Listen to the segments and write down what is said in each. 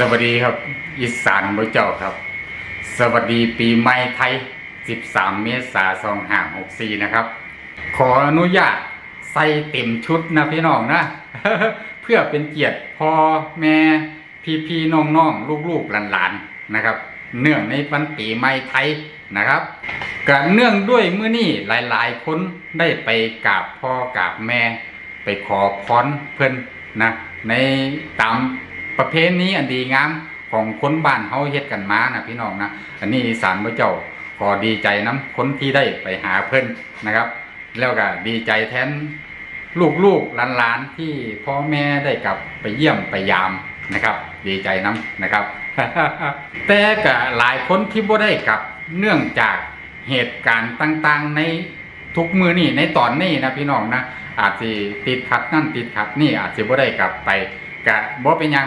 สวัสดีครับ อีสานบ่เจ้าครับ สวัสดีปีใหม่ไทย 13 เมษายน2564 นะครับ ขออนุญาตใส่เต็มชุดนะพี่น้องนะ เพื่อเป็นเกียรติพ่อแม่พี่พี่น้องน้องลูกลูกๆหลานๆนะครับ เนื่องในวันปีใหม่ไทยนะครับก็เนื่องด้วยมื้อนี้หลายๆคนได้ไปกราบพ่อกราบแม่ ไปขอพรเพิ่นนะในตาม ประเพณีอันดีงามของคนบ้านเฮาเฮ็ดกันมานะพี่น้องนะอันนี้อีสานพระเจ้าขอดีใจน้ำคนที่ได้ไปหาเพิ่อนนะครับ แล้วก็ดีใจแทนลูกๆหลานๆที่พ่อแม่ได้กลับไปเยี่ยมไปยามนะครับ ดีใจน้ำนะครับ แต่ก็หลายคนที่บ่ได้กลับเนื่องจากเหตุการณ์ต่างๆในทุกมือนี่ในตอนนี้นะพี่น้องนะอาจสิติดขัดนั่นติดขัดนี่อาจสิบ่ได้กลับไปกะบ่เป็นยัง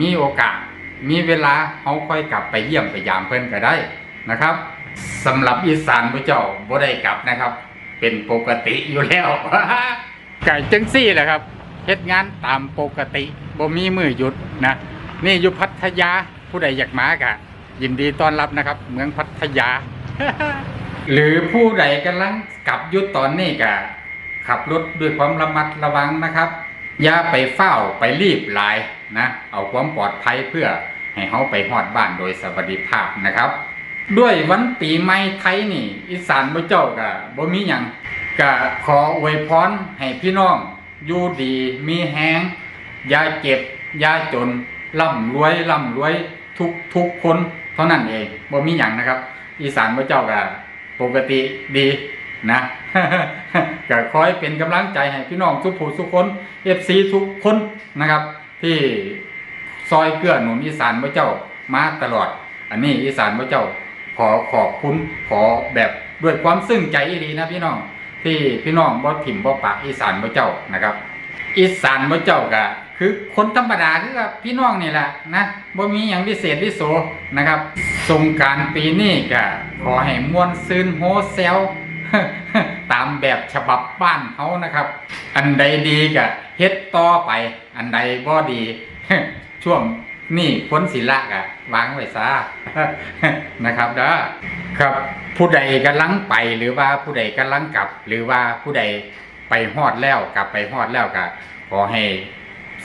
มีโอกาส มีเวลาเขาค่อยกลับไปเยี่ยมไปยามเพิ่นก็ได้นะครับสำหรับอีสานพระเจ้าบ่ได้กลับนะครับ เป็นปกติอยู่แล้วไก่จังซี่แหละครับเฮ็ดงานตามปกติบ่มีมือหยุดนะนี่อยู่พัทยาผู้ใดอยากมากะยินดีต้อนรับนะครับ เมืองพัทยา หรือผู้ใดกำลังกลับยุดตอนนี้ก็ขับรถด้วยความระมัดระวังนะครับ อย่าไปเฝ้าไปรีบหลาย นะเอาความปลอดภัยเพื่อให้เขาไปฮอดบ้านโดยสวัสดิภาพนะครับ ด้วยวันปีใหม่ไทยนี่ อีสานบ่เจ้าก็บ่มีหยังก็ขออวยพรให้พี่น้องอยู่ดีมีแฮงย่าเจ็บย่าจนร่ำรวยร่ำรวยทุกทุกคนเท่านั้นเองบ่มีหยังนะครับ อีสานพระเจ้าก็ปกติดีนะก็คอยเป็นกำลังใจให้พี่น้องทุกผู้ทุกคนเอฟซีทุกคนนะครับ ที่ซอยเกื้อหนุนอีสานพระเจ้ามาตลอด อันนี้อีสานพระเจ้าขอขอบคุณขอแบบด้วยความซึ้งใจอีดีนะพี่น้อง ที่พี่น้องบ่ถิ่มบ่ปากอีสานพระเจ้านะครับ อีสานพระเจ้าก็คือคนธรรมดาคือกับพี่น้องนี่แหละนะบ่มีอย่างพิเศษพิโสนะครับสงการปีนี้ก็ขอให้มวนซืนโฮเซลตามแบบฉบับบ้านเขานะครับ อันใดดีก็ เฮ็ดต่อไป อันใดบ่ดี ช่วงนี่พ้นศิละกะวางไว้ซะนะครับเด้อครับผู้ใดกำลังไปหรือว่าผู้ใดกำลังกลับ หรือว่าผู้ใดไปฮอดแล้วกลับไปฮอดแล้วก็ขอให้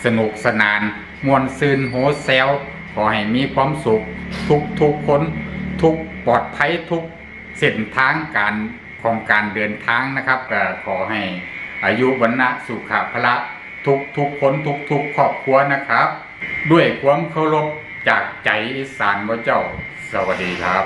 สนุกสนานมวนซืนโฮเซลขอให้มีความสุขทุกทุกคนทุกปลอดภัยทุกเส้นทางการของการเดินทางนะครับก็ขอให้อายุวันนะสุขภละ ทุกทุกคนทุกทุกครอบครัวนะครับ ด้วยความเคารพจากใจอีสานพระเจ้า สวัสดีครับ